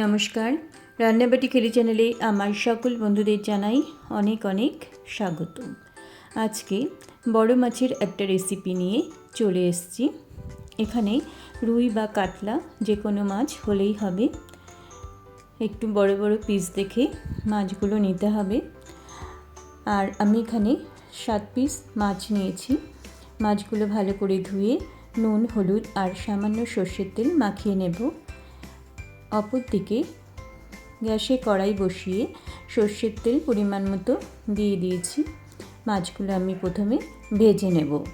নমস্কার। রান্নাবাটি খেলি চ্যানেলে আমার সকল বন্ধুদের জানাই অনেক অনেক স্বাগত। আজকে বড় মাছের একটা রেসিপি নিয়ে চলে এসেছি। এখানে রুই বা কাতলা যে কোনো মাছ হলেই হবে। একটু বড় বড় পিস দেখে মাছগুলো নিতে হবে। আর আমি এখানে সাত পিস মাছ নিয়েছি। মাছগুলো ভালো করে ধুয়ে নুন, হলুদ আর সামান্য সর্ষের তেল মাখিয়ে নেব। অপরদিকে গ্যাসে কড়াই বসিয়ে সর্ষের তেল পরিমাণ মতো দিয়ে দিয়েছি। মাছগুলো আমি প্রথমে ভেজে নেব।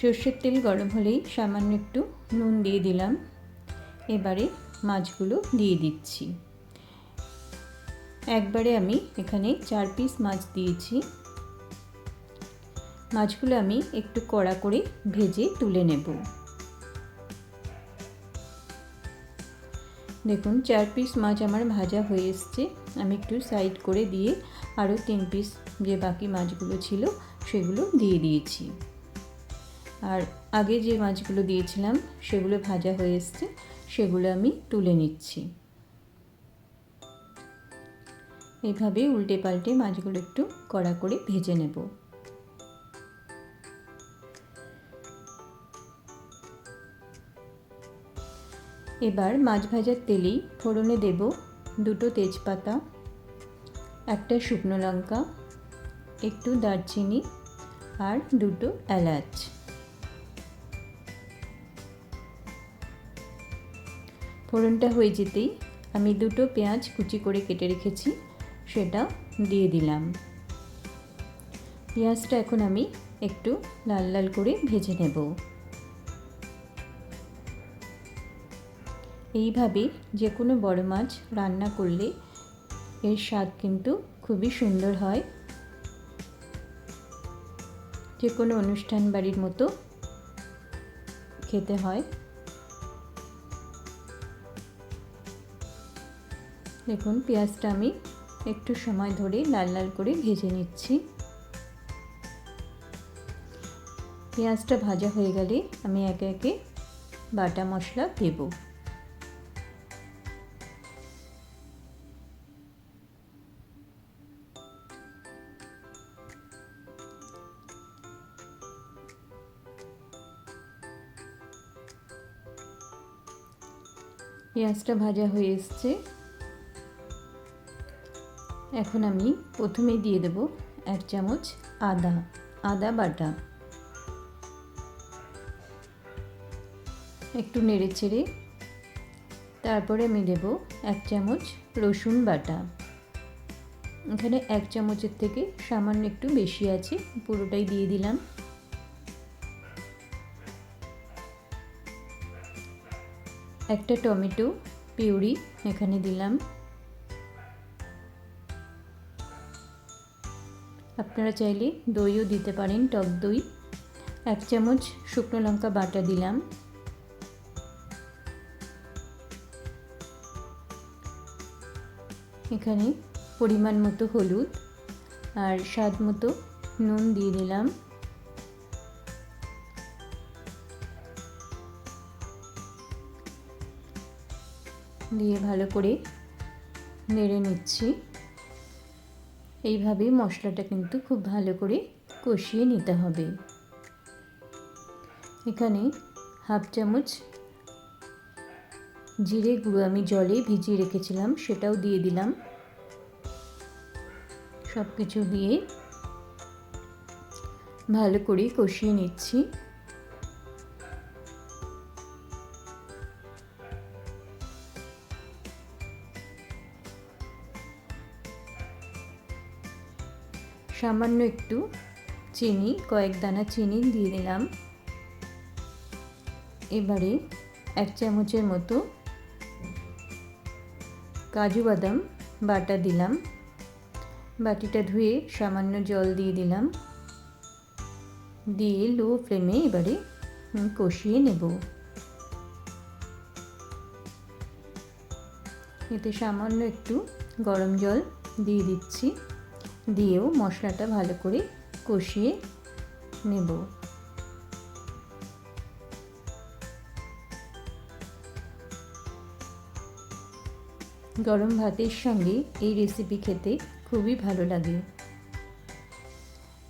সর্ষের তেল গরম হলেই সামান্য একটু নুন দিয়ে দিলাম। এবারে মাছগুলো দিয়ে দিচ্ছি। একবারে আমি এখানে চার পিস মাছ দিয়েছি। মাছগুলো আমি একটু কড়া করে ভেজে তুলে নেব। দেখুন, চার পিস মাছ আমার ভাজা হয়ে এসছে। আমি একটু সাইড করে দিয়ে আরও তিন পিস যে বাকি মাছগুলো ছিল, সেগুলো দিয়ে দিয়েছি। আর আগে যে মাছগুলো দিয়েছিলাম, সেগুলো ভাজা হয়ে এসছে, সেগুলো আমি তুলে নিচ্ছি। এইভাবে উল্টে পাল্টে মাছগুলো একটু কড়া করে ভেজে নেব। এবার মাছ ভাজার তেলেই ফোড়নে দেব দুটো তেজপাতা, একটা শুকনো লঙ্কা, একটু দারচিনি আর দুটো এলাচ। ফোড়নটা হয়ে যেতেই আমি দুটো পেঁয়াজ কুচি করে কেটে রেখেছি, সেটা দিয়ে দিলাম। পেঁয়াজটা এখন আমি একটু লাল লাল করে ভেজে নেব। এইভাবে যে কোনো বড় মাছ রান্না করলে এর স্বাদ কিন্তু খুবই সুন্দর হয়। যে কোনো অনুষ্ঠান বাড়ির মতো খেতে হয়। দেখুন, পেঁয়াজটা আমি একটু সময় ধরে লাল লাল করে ভেজে নিচ্ছি। পেঁয়াজটা ভাজা হয়ে গেলে আমি একে একে বাটা মশলা দেবো। পেঁয়াজটা ভাজা হয়ে এসছে। এখন আমি প্রথমে দিয়ে দেব এক চামচ আদা আদা বাটা। একটু নেড়ে চেড়ে। তারপরে আমি দেব এক চামচ রসুন বাটা। এখানে এক চামচের থেকে সামান্য একটু বেশি আছে, পুরোটাই দিয়ে দিলাম। একটা টমেটো পিউরি এখানে দিলাম। আপনারা চাইলে দইও দিতে পারেন, টক দই। এক চামচ শুকনো লঙ্কা বাটা দিলাম। এখানে পরিমাণ মতো হলুদ আর স্বাদ মতো নুন দিয়ে দিলাম। দিয়ে ভালো করে নেড়ে নিচ্ছি। এইভাবে মশলাটা কিন্তু খুব ভালো করে কষিয়ে নিতে হবে। এখানে হাফ চামচ জিরে গুঁড়ো আমি জলে ভিজিয়ে রেখেছিলাম, সেটাও দিয়ে দিলাম। সব কিছু দিয়ে ভালো করে কষিয়ে নিচ্ছি। সামান্য একটু চিনি, কয়েক দানা চিনি দিয়ে দিলাম। এবারে এক চামচের মতো কাজু বাদাম বাটা দিলাম। বাটিটা ধুয়ে সামান্য জল দিয়ে দিলাম। দিয়ে লো ফ্লেমে এবারে কষিয়ে নেব। এতে সামান্য একটু গরম জল দিয়ে দিচ্ছি। দিয়েও মশলাটা ভালো করে কষিয়ে নেব। গরম ভাতের সঙ্গে এই রেসিপি খেতে খুবই ভালো লাগে।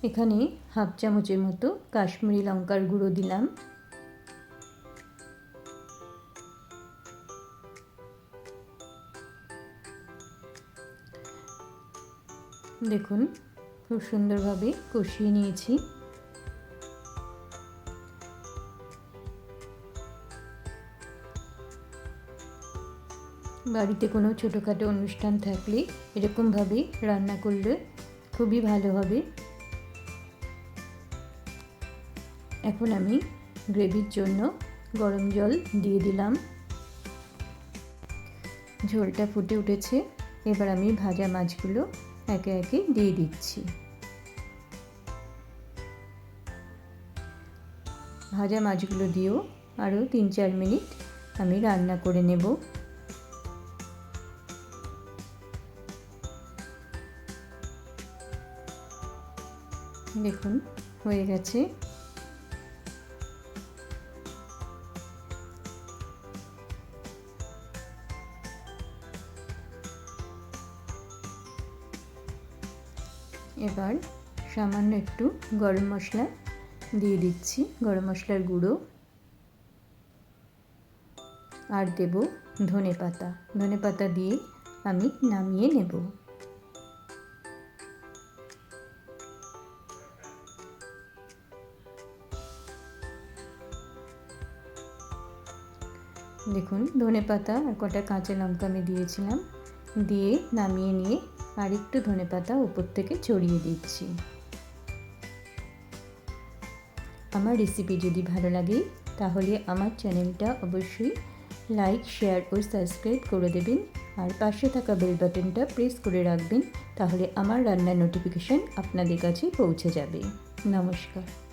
এখানে হাফ চামচের মতো কাশ্মীরি লঙ্কার গুঁড়ো দিলাম। দেখুন, খুব সুন্দরভাবে কষিয়ে নিয়েছি। বাড়িতে কোনো ছোটোখাটো অনুষ্ঠান থাকলে এরকমভাবে রান্না করলে খুবই ভালো হবে। এখন আমি গ্রেভির জন্য গরম জল দিয়ে দিলাম। ঝোলটা ফুটে উঠেছে। এবার আমি ভাজা মাছগুলো একে একে দিয়ে দিচ্ছি। ভাজা মাছগুলো দিয়েও আরও তিন চার মিনিট আমি রান্না করে নেব। দেখুন, হয়ে গেছে। এবার সামান্য একটু গরম মশলা দিয়ে দিচ্ছি, গরম মশলার গুঁড়ো। আর দেব ধনে পাতা। ধনে পাতা দিয়ে আমি নামিয়ে নেব। দেখুন, ধনে পাতা আর কটা কাঁচা লঙ্কা আমি দিয়েছিলাম। দিয়ে নামিয়ে নিয়ে আর একটু ধনে পাতা উপর থেকে ছড়িয়ে দিচ্ছি। আমার রেসিপি যদি ভালো লাগে, তাহলে আমার চ্যানেলটা অবশ্যই লাইক শেয়ার ও সাবস্ক্রাইব করে দেবেন। আর পাশে থাকা বেল বাটনটা প্রেস করে রাখবেন, তাহলে আমার রান্নার নোটিফিকেশান আপনাদের কাছে পৌঁছে যাবে। নমস্কার।